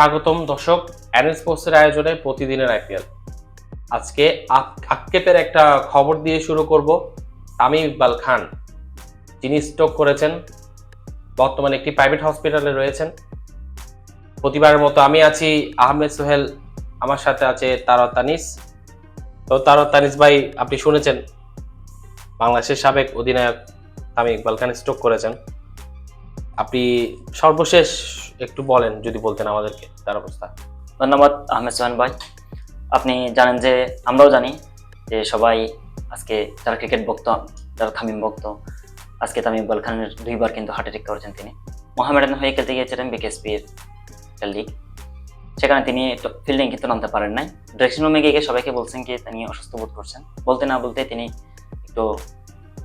স্বাগতম দর্শক অ্যারেন স্পোর্টসের আয়োজনে প্রতিদিনের আইপিএল। আজকে আক- আক্ষেপের একটা খবর দিয়ে শুরু করব। তামিম ইকবাল খান, যিনি স্ট্রোক করেছেন, বর্তমানে একটি প্রাইভেট হসপিটালে রয়েছেন। প্রতিবারের মতো আমি আছি আহমেদ সোহেল, আমার সাথে আছে তারা তানিস তো তারা তানিস ভাই, আপনি শুনেছেন, বাংলাদেশের সাবেক অধিনায়ক তামিম ইকবাল খান স্ট্রোক করেছেন। আপনি সর্বশেষ একটু বলেন যদি বলতেন আমাদেরকে, তার অবস্থা। ধন্যবাদ, আহমেদ সোহান ভাই। আপনি জানেন যে, আমরাও জানি যে সবাই আজকে যারা ক্রিকেট ভক্ত, যারা তামিম ভক্ত, আজকে তামিম ইকবাল খানের দুইবার কিন্তু হার্ট অ্যাটাক করেছেন তিনি। মোহামেডান হয়ে খেলতে গিয়েছিলেন বিকেএসপির লিগ সেখানে তিনি ফিল্ডিং কিন্তু নামতে পারেন নাই। ড্রেসিং রুমে গিয়ে সবাইকে বলছেন কি, তিনি অসুস্থ বোধ করছেন। বলতে না বলতে তিনি একটু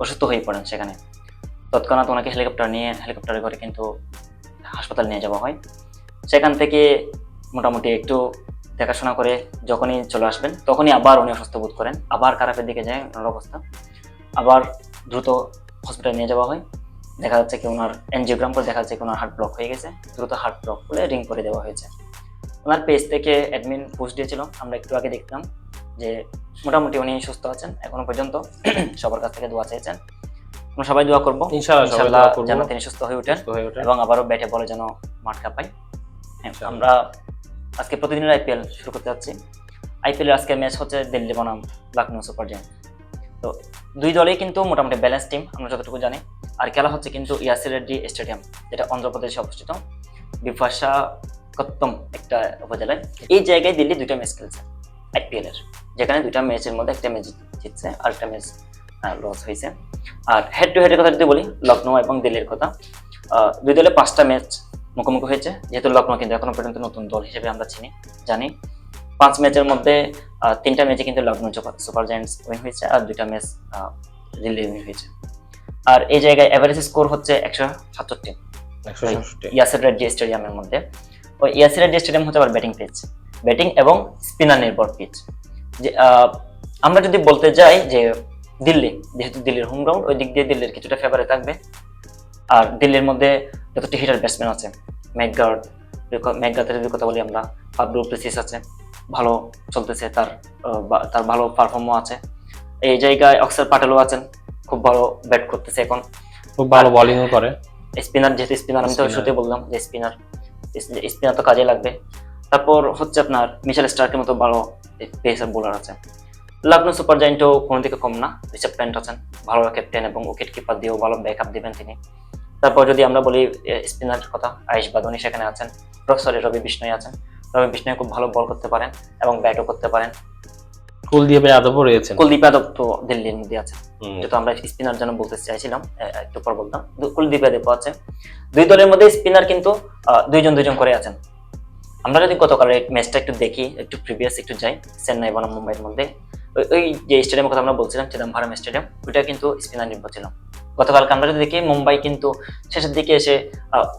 অসুস্থ হয়ে পড়েন সেখানে। তৎক্ষণাৎ ওনাকে হেলিকপ্টার নিয়ে হেলিকপ্টারে করে কিন্তু হাসপাতাল নিয়ে যাওয়া হয়। সেখান থেকে মোটামুটি একটু দেখাশোনা করে যখনই চলে আসবেন, তখনই আবার উনি অসুস্থ বোধ করেন। আবার খারাপের দিকে যায় ওনার অবস্থা। আবার দ্রুত হসপিটালে নিয়ে যাওয়া হয়। দেখা যাচ্ছে কি ওনার এনজিওগ্রাম করে, দেখা যাচ্ছে কি ওনার হার্ট ব্লক হয়ে গেছে। দ্রুত হার্ট ব্লক করে রিং করে দেওয়া হয়েছে। ওনার পেজ থেকে অ্যাডমিন পোস্ট দিয়েছিল। আমরা একটু আগে দেখতাম যে মোটামুটি উনি সুস্থ আছেন। এখনও পর্যন্ত সবার কাছ থেকে দোয়া চেয়েছেন আমরা সবাই দোয়া করব। ইনশাআল্লাহ যেন তিনি সুস্থ হয়ে ওঠেন। এবং আবারও ব্যাটে বলে যেন মাঠ কাঁপাই হ্যাঁ, আমরা আজকে প্রতিদিনের আইপিএল শুরু করতে যাচ্ছি। আইপিএল আজকে ম্যাচ হচ্ছে দিল্লি বনাম লখনৌ সুপার জায়ান্ট তো দুই দলেই কিন্তু মোটামুটি ব্যালেন্স টিম আমরা যতটুকু জানি। আর খেলা হচ্ছে কিন্তু ইয়াসির রেড্ডি স্টেডিয়াম যেটা অন্ধ্রপ্রদেশে অবস্থিত। বিপাশাকত্তম একটা উপজেলায়। এই জায়গায় দিল্লি দুইটা ম্যাচ খেলছে আইপিএল এর যেখানে দুইটা ম্যাচের মধ্যে একটা ম্যাচ জিতছে আর একটা ম্যাচ লস হয়েছে। আর হেড টু হেডের কথা যদি বলি লখনৌ এবং দিল্লির কথা দুই দলে পাঁচটা ম্যাচ মুখোমুখি হয়েছে যেহেতু লখনৌ কিন্তু এখনও পর্যন্ত নতুন দল হিসেবে আমরা চিনি জানি। পাঁচ ম্যাচের মধ্যে তিনটা ম্যাচে কিন্তু Lucknow super- super giants win হয়েছে আর দুইটা ম্যাচ দিল্লি উইন হয়েছে। আর এই জায়গায় এভারেজ স্কোর হচ্ছে একশো সাতষট্টি। ইয়াসির রেড্ডি স্টেডিয়ামের মধ্যে। ওই ইয়াসির রেড্ডি স্টেডিয়াম হচ্ছে আবার ব্যাটিং পিচ ব্যাটিং এবং স্পিনার নির্ভর পিচ যে আহ, আমরা যদি বলতে যাই যে দিল্লি যেহেতু দিল্লির হোম গ্রাউন্ড ওই দিক দিয়ে দিল্লির কিছুটা ফেভারে থাকবে। আর দিল্লির মধ্যে যতটি হিটার ব্যাটসম্যান আছে ম্যাকগার্ড ম্যাকগার্ডের যদি কথা বলি আমরা পাবলু প্রেসিস আছে ভালো চলতেছে তার তার ভালো পারফর্মও আছে। এই জায়গায় অক্সার পাটেলও আছেন খুব ভালো ব্যাট করতেছে এখন। খুব ভালো বোলিংও করে। স্পিনার যেহেতু স্পিনার আমি তো. শুরুতে বললাম যে স্পিনার স্পিনার তো কাজে লাগবে। তারপর হচ্ছে আপনার মিশেল স্টার্কের মতো ভালো পেসার বোলার আছে। লখনৌ সুপার জায়েন্টও কোনো দিকে কম না। রিসেপ প্যান্ট আছেন ভালো ক্যাপ্টেন এবং উইকেট কিপার দিয়েও ভালো ব্যাকআপ দিবেন তিনি। তারপর যদি আমরা বলি স্পিনার কথা আয়ুষ বাদনী সেখানে আছেন সরি রবি বিষ্ণয় আছেন। রবি বিষ্ণয় খুব ভালো বল করতে পারেন এবং ব্যাটও করতে পারেন। কুলদীপ যাদবও রয়েছেন। কুলদীপ যাদব তো দিল্লির মধ্যে আছে। যেহেতু আমরা স্পিনার জন্য বলতে চাইছিলাম একটু পর বলতাম। কুলদীপ যাদব আছে। দুই দলের মধ্যে স্পিনার কিন্তু দুইজন দুইজন করে আছেন। আমরা যদি গতকাল ম্যাচটা একটু দেখি একটু প্রিভিয়াস একটু যাই চেন্নাই বনাম মুম্বাইয়ের মধ্যে। ওই- যে স্টেডিয়ামের কথা আমরা বলছিলাম, চিদম্বরম স্টেডিয়াম ওইটা কিন্তু স্পিনার নির্ভর ছিল। গতকালকে আমরা যদি দেখি, মুম্বাই কিন্তু শেষের দিকে এসে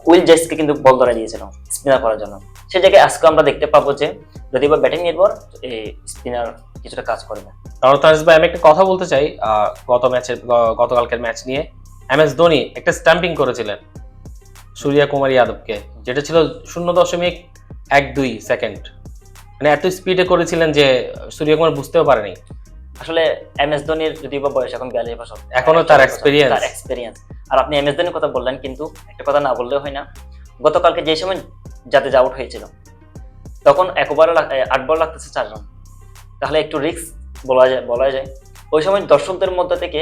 উইল জেসকে কিন্তু বল ধরা দিয়েছিল স্পিনার করার জন্য। সেই জায়গায় আজকে আমরা দেখতে পাবো যে, যদি বা ব্যাটিং নির্ভর এই স্পিনার কিছুটা কাজ করবে। তানিস ভাই, আমি একটা কথা বলতে চাই গত ম্যাচের গতকালকের ম্যাচ নিয়ে। এম এস ধোনি একটা স্ট্যাম্পিং করেছিলেন সূর্যা কুমার যাদবকে যেটা ছিল শূন্য দশমিক এক দুই সেকেন্ড। মানে এত স্পিডে করেছিলেন যে সূর্য কুমার বুঝতেও পারেনি। আসলে এম এস ধোনির যদি বা বয়স এখন বিয়াল্লিশ বছর এখনও তার এক্সপিরিয়েন্স তার এক্সপিরিয়েন্স আর আপনি এম এস ধোনির কথা বললেন কিন্তু একটা কথা না বললেও হয় না। গতকালকে যে সময় যাতে আউট হয়েছিল তখন এক ওভারে আট বল লাগতেছে চার রান তাহলে একটু রিস্ক বলা যায় বলা যায়। ওই সময় দর্শকদের মধ্যে থেকে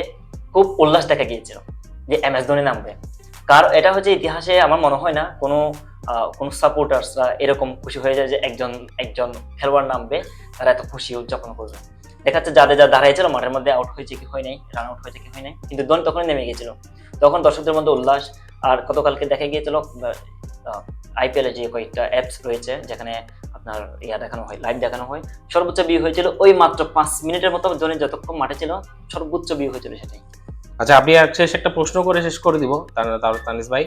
খুব উল্লাস দেখা গিয়েছিল যে এম এস ধোনি নামবে। কার এটা হচ্ছে ইতিহাসে আমার মনে হয় না কোনো কোনো সাপোর্টার্সরা এরকম খুশি হয়ে যায় যে একজন একজন খেলোয়াড় নামবে, তারা এত খুশি উদযাপন করবে। দেখা যাচ্ছে যাদের যা দাঁড়িয়েছিল মাঠের মধ্যে আউট হয়েছে কি হয় নাই রান আউট হয়েছে কি হয় নাই, কিন্তু ধোনি তখনই নেমে গিয়েছিল তখন দর্শকদের মধ্যে উল্লাস, আর গতকালকে দেখা গিয়েছিল আইপিএল যে কয়েকটা অ্যাপস রয়েছে, যেখানে আপনার ইয়া দেখানো হয় লাইভ দেখানো হয়, সর্বোচ্চ ভিউ হয়েছিল ওই মাত্র পাঁচ মিনিটের মতো ধোনি যতক্ষণ মাঠে ছিল, সর্বোচ্চ ভিউ হয়েছিল সেটাই। আচ্ছা আপনি আর শেষ একটা প্রশ্ন করে শেষ করে দিব তার- তানিস ভাই।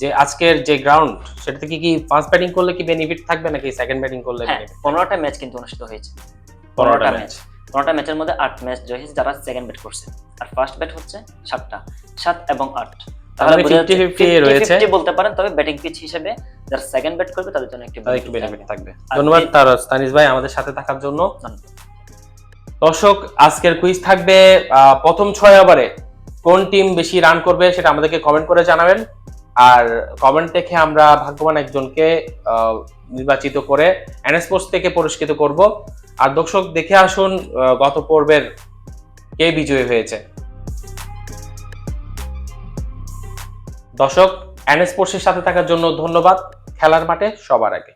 যে আজকের যে গ্রাউন্ড সেটা থেকে কি ফার্স্ট ব্যাটিং করলে কি বেনিফিট থাকবে নাকি সেকেন্ড ব্যাটিং করলে হ্যাঁ? পনেরোটা ম্যাচ কিন্তু অনুষ্ঠিত হয়েছে। পনেরোটা ম্যাচ পনেরোটা ম্যাচের মধ্যে আট ম্যাচ জয় হয়েছে যারা সেকেন্ড ব্যাট করছে। আর ফার্স্ট ব্যাট হচ্ছে সাতটা। সাত এবং আট। তাহলে মানে 50-50 রয়েছে। 50 বলতে পারেন তবে ব্যাটিং পিচ হিসেবে যারা সেকেন্ড ব্যাট করবে তাদের জন্য একটু বেনিফিট থাকবে। ধন্যবাদ তার তানিস ভাই আমাদের সাথে থাকার জন্য। দর্শক আজকের কুইজ থাকবে প্রথম ছয় ওভারে কোন টিম বেশি রান করবে সেটা আমাদেরকে কমেন্ট করে জানাবেন। আর কমেন্ট দেখে আমরা ভাগ্যবান একজনকে নির্বাচিত করে এনএসপোর্টস থেকে পুরস্কৃত করব। আর দর্শক, দেখে আসুন গত পর্বের কে বিজয়ী হয়েছে। দর্শক এনএসপোর্টসের সাথে থাকার জন্য ধন্যবাদ। খেলার মাঠে সবার আগে।